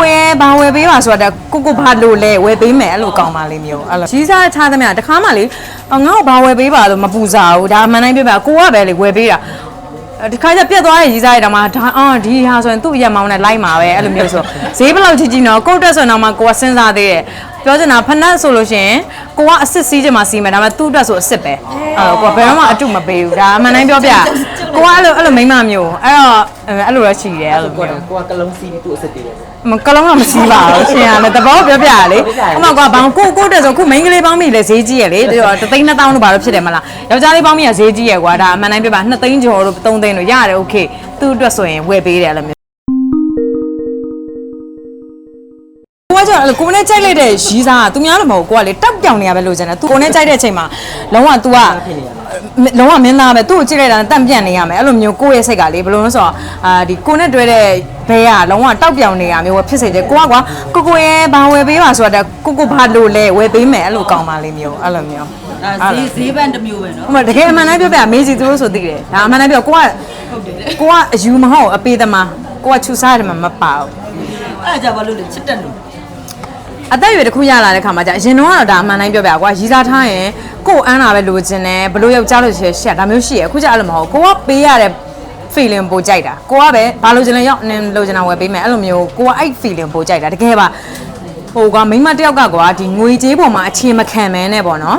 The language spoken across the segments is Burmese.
ကိုရဲ့ဘာဝယ်ပေးပါဆိုတာကိုကိုဘာလို့လဲဝယ်ပေးမယ်အဲ့လိုကောင်းပါလိမ့်မျိုးအဲ့လိုကြီးစားချသမျှတခါမှလေငါ့ကိုဘာဝယ်ပေးပါလို့မပူစားဘူးဒါမှန်တိုင်းပြပါကိုကပဲလေဝယ်ပေးတာဒီခါကျပြက်သွားတဲ့ရီးစားရတော့မှဒါအော်ဒီဟာဆိုရင်သူ့ရက်မောင်းနဲ့လိုက်မှာပဲအဲ့လိုမျိုးဆိုဈေးဘယ်လောက်ကြီးကြီးနော်ကုတ်တက်ဆိုတော့မှကိုကစဉ်းစားသေးတယ်ပြောချင်တာဖနက်ဆိုလို့ရှိရင်ကိုကအစ်စ်စီးချင်မှစီးမယ်ဒါပေမဲ့သူ့အတွက်ဆိုအစ်စ်ပဲအဲ့တော့ကိုကဘယ်တော့မှအတုမပေးဘူးဒါအမှန်တိုင်းပြောပြ ကိုကအဲ့လိုအဲ့လိုမိမမျိုးအဲ့တော့အဲ့လိုရရှိတယ်အဲ့လို ကို မျိုး ကကိုကကလုံးစီးပြီးသူ့အစ်စ်တည်တယ်ပေါ့ မကလုံးတော့မရှိပါဘူးရှင်ရမယ်တဘောပြောပြရလေအမကွာဘောင်ကိုကိုတက်ဆိုခုမိန်းကလေးပေါင်းမိလေဈေးကြီးရလေပြီးတော့တသိန်း2000လို့ဘာလို့ဖြစ်တယ်မလားယောက်ျားလေးပေါင်းမိရဈေးကြီးရကွာဒါအမှန်တိုင်းပြပါ2သိန်းကျော်လို့3သိန်းလို့ရတယ်โอเคသူ့အတွက်ဆိုရင်ဝယ်ပေးတယ်အဲ့လိုမျိုးကိုကကြောင့်အဲ့လိုကိုနဲ့ကြိုက်လိုက်တဲ့ရီးစားကသူများလို့မဟုတ်ကိုကလေတောက်ပြောင်နေရပဲလို့ကျန်တယ်သူကိုနဲ့ကြိုက်တဲ့အချိန်မှာလုံးဝ तू က ဖြစ်နေရမှာ လုံးဝမင်းသားပဲသူ့ကိုကြည့်လိုက်တာနဲ့တန့်ပြန့်နေရမယ်အဲ့လိုမျိုးကိုယ့်ရဲ့စိတ်ကလေဘယ်လိုလဲဆိုတော့အာဒီကိုနဲ့တွဲတဲ့ဘဲကလုံးဝတောက်ပြောင်နေရမျိုးပဲဖြစ်စေတယ်ကိုကကွာကိုကိုရဲ့ဘာဝယ်ပေးပါဆိုတာကိုကိုဘာလို့လဲဝယ်ပေးမယ်အဲ့လိုကောင်းပါလိမ့်မျိုးအဲ့လိုမျိုးအဲဈေးဈေးပန်းတစ်မျိုးပဲနော်ဟိုမှာတကယ်အမှန်တိုင်းပြောပြမေးစီသူတို့ဆိုသိတယ်ဒါအမှန်တိုင်းပြောကိုကဟုတ်တယ်လေကိုကအယူမဟုတ်အပေးသမားကိုကချူစားတယ်မှာမပါဘူးအဲ့ဒါကြဘာလို့လဲချစ်တက်လို့ အသက်အရွယ်တစ်ခုရလာတဲ့ခါမှာじゃအရင်တော့ကတော့ဒါအမှန်တိုင်းပြောပြကွာရီစားထားရင်ကိုယ်အန်းတာပဲလိုချင်တယ်ဘလို့ယောက်ျားလို့ရှိရရှက်ဒါမျိုးရှိရအခုကျအဲ့လိုမဟုတ်ကိုကပေးရတဲ့ feeling ပိုကြိုက်တာကိုကပဲဘာလို့ချင်လဲရောက်နင်လိုချင်တာဝယ်ပေးမယ်အဲ့လိုမျိုးကိုကအဲ့ feeling ပိုကြိုက်တာတကယ်ပါဟိုကမိန်းမတစ်ယောက်ကကွာဒီငွေကြေးပေါ်မှာအခြေမခံမဲနဲ့ပေါ့နော်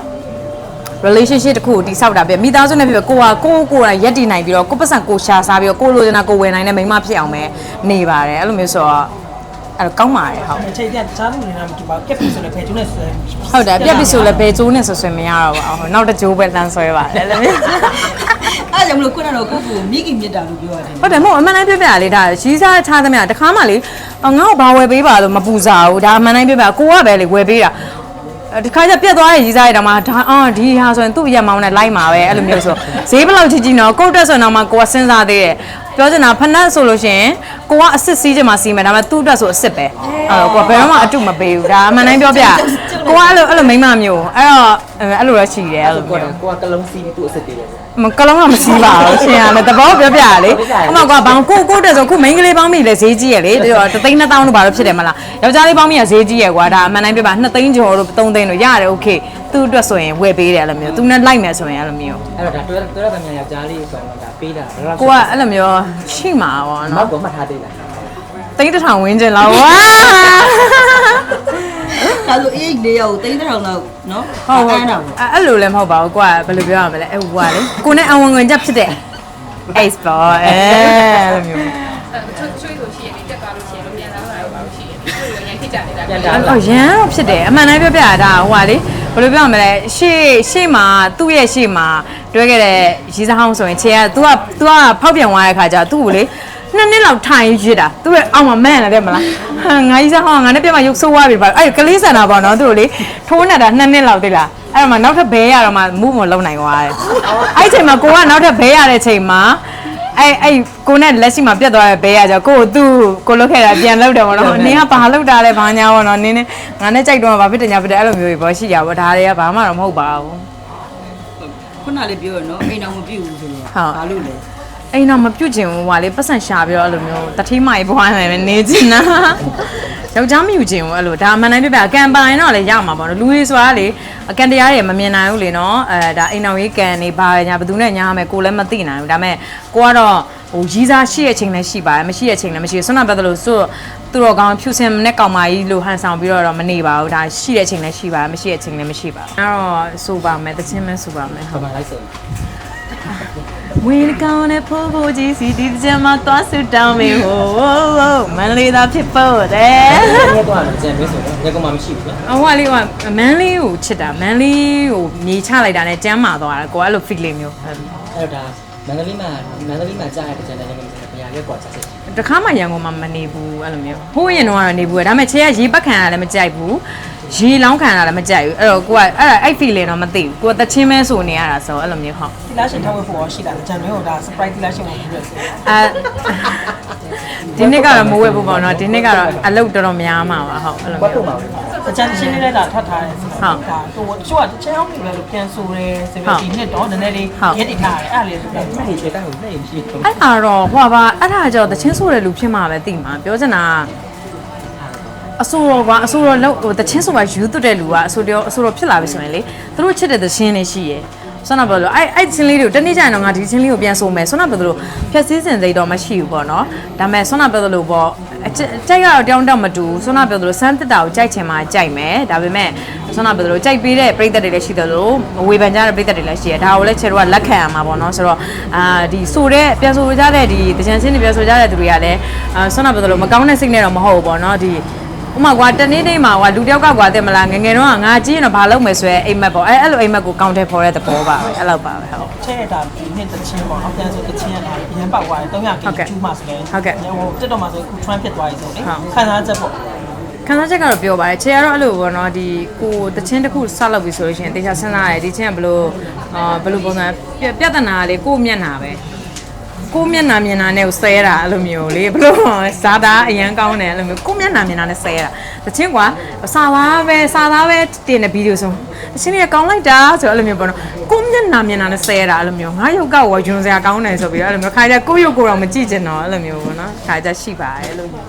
relationship တစ်ခုကိုတိဆောက်တာပြမိသားစုနဲ့ပြပြကိုကကိုကိုကိုယ်တိုင်ရက်တည်နိုင်ပြီးတော့ကိုပတ်စံကိုရှာစားပြီးတော့ကိုလိုချင်တာကိုဝယ်နိုင်တဲ့မိန်းမဖြစ်အောင်ပဲနေပါတယ်အဲ့လိုမျိုးဆိုတော့ အဲ့တော့ကောင်းပါတယ်ဟုတ်အချိန်တည်းတခြားလူတွေကမကြည့်ပါဘူးကက်ပီဆိုလည်းဖယ်ကျုံးနဲ့ဆွဲဟုတ်တယ်ပြက်ပြီဆိုလည်းဘယ်ကျိုးနဲ့ဆွဆွမရတော့ပါဘူးနောက်တစ်ကျိုးပဲတန်းဆွဲပါတယ်လည်းအဲ့ဒါကြောင့်မလို့ခုနကတော့ကိုကိုမိခင်မြတ်တာလို့ပြောရတယ်ဟုတ်တယ်မဟုတ်အမှန်တိုင်းပြပြလေဒါရီးစားချသမျှတခါမှလေငါ့ကိုဘာဝယ်ပေးပါလို့မပူစားဘူးဒါအမှန်တိုင်းပြပြကိုကပဲလေဝယ်ပေးတာဒီခါကျပြက်သွားတဲ့ရီးစားရတော့မှဒါအော်ဒီဟာဆိုရင်သူ့ရက်မောင်းနဲ့လိုက်မှာပဲအဲ့လိုမျိုးဆိုဈေးဘယ်လောက်ကြီးကြီးနော်ကုတ်တက်ဆိုတော့မှကိုကစဉ်းစားသေးတယ် ပြောချင်တာဖနက်ဆိုလို့ရှိရင်ကိုကအစ်စ်စီးချင်မှစီးမယ်ဒါပေမဲ့သူ့အတွက်ဆိုအစ်စ်ပဲအဲ့တော့ကိုကဘယ်တော့မှအတုမပေးဘူးဒါအမှန်တိုင်းပြောပြ ကိုကအဲ့လိုအဲ့လိုမိမမျိုးအဲ့တော့အဲ့လိုရရှိတယ်အဲ့လို ကိုက မျိုး ကိုကကလုံးစီးပြီးသူ့အစ်စ်တည်တယ်ပေါ့ မကလုံးတော့မရှိပါဘူးရှင်ရမယ်တဘောပြောပြရလေအမကွာဘောင်ကိုကိုတက်ဆိုခုမိန်းကလေးပေါင်းမိလေဈေးကြီးရလေပြီးတော့တသိန်း2000လို့ဘာလို့ဖြစ်တယ်မလားယောက်ျားလေးပေါင်းမိရဈေးကြီးရကွာဒါအမှန်တိုင်းပြပါ2သိန်းကျော်လို့3သိန်းလို့ရတယ်โอเคသူ့အတွက်ဆိုရင်ဝယ်ပေးတယ်အဲ့လိုမျိုးသူနဲ့လိုက်မယ်ဆိုရင်အဲ့လိုမျိုး အဲ့တော့ဒါတွဲတွဲတဲ့မြန်ယောက်ျားလေးဆိုတော့ဒါပေးတာဘယ်တော့ ကိုကအဲ့လိုမျိုးရှိမှာပေါ့ မော နော် က်ကိုမှတ်ထားသေးလား သိန်းတစ်ထောင်ဝင်းကျင်လောက်ဝါ ဒါဆိုအေးလေးယောက်သိန်းတစ်ထောင်လောက်နော်ဟုတ်ဟုတ်အဲ့ဒါပေါ့အဲ့လိုလည်းမဟုတ်ပါဘူးကိုကဘယ်လိုပြောရမလဲအဲ့ဟိုကလေကိုနဲ့အဝန်ဝင်ချက်ဖြစ်တဲ့ ace ပေါ့အဲအဲ့လိုမျိုးချွတ်ချွေးလို့ရှိရင်တက်သွားလို့ရှိရင်ပြန်လာတာတော့ပါလို့ရှိရင်ဒီလိုရန်ဖြစ်ကြနေတာပြန်တာအော်ရန်တော့ဖြစ်တယ်အမှန်တမ်းပြောပြတာဒါဟိုဟာလေဘယ်လိုပြောရမလဲရှေ့ရှေ့မှာသူ့ရဲ့ရှေ့မှာတွဲခဲ့တဲ့ရီးစားဟောင်းဆိုရင်ခြေက तू က तू ကဖောက်ပြန်သွားတဲ့ခါကျသူ့ကိုလေ နှစ်နှစ်လောက်ထိုင်ရစ်တာသူ့ရဲ့အောက်မှာမန့်ရတယ်မလားဟာငါရီးစားဟောင်းကငါနဲ့ပြတ်မှရုပ်ဆိုးသွားပြီပါအဲ့ကလေးဆန်တာပေါ့နော်သူ့ကိုလေထိုးနေတာနှစ်နှစ်လောက်သိလားအဲ့တော့မှနောက်ထပ်ဘဲရတော့မှမူးမလုံးနိုင်သွားတယ်အဲ့ချိန်မှာကိုကနောက်ထပ်ဘဲရတဲ့ချိန်မှာအဲ့အဲ့ကိုနဲ့လက်ရှိမှာပြတ်သွားတဲ့ဘဲရကြောင့်ကိုကိုသူ့ကိုလုတ်ခဲ့တာပြန်လုတ်တယ်ပေါ့နော်နင်းကဘာလုတ်တာလဲဘာညာပေါ့နော်နင်းနဲ့ငါနဲ့ကြိုက်တော့ဘာဖြစ်တယ်ညာဖြစ်တယ်အဲ့လိုမျိုးပဲပေါ့ရှိကြပါဒါတွေကဘာမှတော့မဟုတ်ပါဘူးခုနလေးပြောရနော်အိမ်တော်မပြည့်ဘူးဆိုတော့ဟုတ်ဘာလို့လဲ အိမ်တော့မပြုတ်ချင်ဘူးဟွာလေပတ်စံရှာပြီးတော့အဲ့လိုမျိုးတတိမိုင်ဘွားနေနေချင်တာယောက်ျားမယူချင်ဘူးအဲ့လိုဒါအမှန်တိုင်းပြပြကံပိုင်တော့လည်းရမှာပေါ့နော်လူကြီးဆိုတာလေအကန်တရားတွေမမြင်နိုင်ဘူးလေနော်အဲဒါအိမ်တော်ရေးကံနေပါညာဘယ်သူနဲ့ညာမယ်ကိုလည်းမသိနိုင်ဘူးဒါပေမဲ့ကိုကတော့ဟိုရီးစားရှိတဲ့ချိန်လည်းရှိပါတယ်မရှိတဲ့ချိန်လည်းမရှိဘူးဆွမ်းနာပတ်သက်လို့ဆိုသူတော်ကောင်းဖြူစင်နဲ့ကောင်မကြီးလို့ဟန်ဆောင်ပြီးတော့မနေပါဘူးဒါရှိတဲ့ချိန်လည်းရှိပါတယ်မရှိတဲ့ချိန်လည်းမရှိပါဘူးအဲ့တော့ဆိုပါမယ်တချင်းမဲဆိုပါမယ်ဟုတ်ဘာမှလိုက်ဆို ဝင်းကောင်းနဲ့ဖိုးဖိုးကြီးစီဒီကြမ်းမှာသွားဆူတောင်းမေဟိုးမန်လေးသားဖြစ်ဖို့တဲ့ညက်တော့ကြံပေးဆိုတော့ညက်ကမှမရှိဘူးနော်အဟိုကလေးကမန်လေးကိုချစ်တာမန်လေးကိုမြေချလိုက်တာနဲ့ကျမ်းမာသွားတာကိုကအဲ့လို feeling မျိုးအဲ့တော့ဒါမန္တလေးမှာမန္တလေးမှာကြားရတဲ့ကြံတဲ့ညက်ကဘယ်ရလဲကွာချက်ချက် တခါမှရန်ကုန်မှာမနေဘူးအဲ့လိုမျိုးဟိုးရင်တော့ကတော့နေဘူးပဲဒါပေမဲ့ခြေကရေပတ်ခံရလည်းမကြိုက်ဘူးရေလောင်းခံရလည်းမကြိုက်ဘူးအဲ့တော့ကိုကအဲ့ဒါအဲ့ feeling တော့မသိဘူးကိုကတချင်းမဲဆိုနေရတာဆိုအဲ့လိုမျိုးဟုတ်ဒီလားရှင်ထောက်ဝဲဖို့ရှိတာဂျန်မျိုးကဒါ surprise ဒီလားရှင်ကိုပြီးရဆိုအဲဒီနေ့ကတော့မဝဲဘူးပေါ့နော်ဒီနေ့ကတော့အလုပ်တော်တော်များမှာပါဟုတ်အဲ့လိုဘာမျိုး တော့မှာလဲအဂျန်ရှင်းလေးဒါထပ်ထားတယ်ဆိုတော့ဒါဟိုတချို့ကတချောင်းပြီပဲလို့ပြန်ဆိုတယ်ဆိုပြီးဒီနှစ်တော့နည်းနည်းလေးရက်တည်ထားတယ်အဲ့လေးဆိုတော့အဲ့ဒီချက်တိုင်းကိုနဲ့ရှိတော့အဲ့ဒါတော့ဟွာပါအဲ့ဒါကြောင့်တချင်းဆိုတဲ့လူဖြစ်မှာပဲသိမှာပြောချင်တာကအဆိုတော်ကွာအဆိုတော်လောက်ဟိုတချင်းဆိုတာယူသွတ်တဲ့လူကအဆိုတော်အဆိုတော်ဖြစ်လာပြီဆိုရင်လေသူတို့ချစ်တဲ့သချင်းတွေရှိရယ် ဆွမ်းနာပြောလို့အဲ့အဲ့ချင်းလေးတွေကိုတနေ့ကျရင်တော့ငါဒီချင်းလေးကိုပြန်ဆိုမယ်ဆွမ်းနာပြောလို့ဖြက်စည်းစင်စိတ်တော့မရှိဘူးပေါ့နော်ဒါပေမဲ့ဆွမ်းနာပြောလို့ပေါ့အကြကြိုက်ရတော့တောင်းတမတူဆွမ်းနာပြောလို့စမ်းတက်တာကိုကြိုက်ချင်မှကြိုက်မယ်ဒါပေမဲ့ဆွမ်းနာပြောလို့ကြိုက်ပေးတဲ့ပြိသက်တွေလည်းရှိတယ်လို့ဝေဖန်ကြတဲ့ပြိသက်တွေလည်းရှိရဒါကိုလည်းချေတို့ကလက်ခံရမှာပေါ့နော်ဆိုတော့အာဒီဆိုတဲ့ပြန်ဆိုကြတဲ့ဒီတကြံချင်းတွေပြန်ဆိုကြတဲ့သူတွေကလည်းအာဆွမ်းနာပြောလို့မကောင်းတဲ့စိတ်နဲ့တော့မဟုတ်ဘူးပေါ့နော်ဒီ ဥမာကွာတနေ့နေ့မှာကွာလူတယောက်ကကွာတဲ့မလားငယ်ငယ်တော့ကငါကြည့်ရင်တော့ဘာလုပ်မယ်ဆိုရဲအိမ်မက်ပေါ့အဲအဲ့လိုအိမ်မက်ကိုကောင်းတယ်ဖော်တဲ့သဘောပါပဲအဲ့လောက်ပါပဲဟုတ်ချဲ့တာဒီနှစ်တချင်းပေါ့နော်ပြန်ဆိုတချင်းရတာရန်ပေါက်သွားတယ်300ကီကျူးမှဆိုလဲဟိုတက်တော့မှဆိုခု trend ဖြစ်သွားပြီဆိုလေခံစားချက်ပေါ့ခံစားချက်ကတော့ပြောပါတယ်ခြေကတော့အဲ့လိုပေါ့နော်ဒီကိုတချင်းတစ်ခုဆောက်လုပ်ပြီဆိုလို့ရှိရင်တေချာစဉ်းစားရတယ်ဒီချင်းကဘလို့အာဘလို့ပုံစံပြပြဿနာလေးကိုယ့်မျက်နှာပဲ ကိုယ့်မျက်နှာမြင်တာနဲ့ကိုဆဲတာအဲ့လိုမျိုးလေဘလို့ဇာတာအရန်ကောင်းတယ်အဲ့လိုမျိုးကိုယ့်မျက်နှာမြင်တာနဲ့ဆဲတာတချင်းကွာစာသားပဲစာသားပဲတင်တဲ့ဗီဒီယိုဆိုတချင်းလေးကောင်းလိုက်တာဆိုတော့အဲ့လိုမျိုးပေါ့နော်ကိုယ့်မျက်နှာမြင်တာနဲ့ဆဲတာအဲ့လိုမျိုးငါရုပ်ကောက်ဝယွန်စရာကောင်းတယ်ဆိုပြီးတော့အဲ့လိုမျိုးခါကြကိုယ့်ရုပ်ကိုယ်တော့မကြည့်ချင်တော့အဲ့လိုမျိုးပေါ့နော်ခါကြရှိပါတယ်အဲ့လိုမျိုး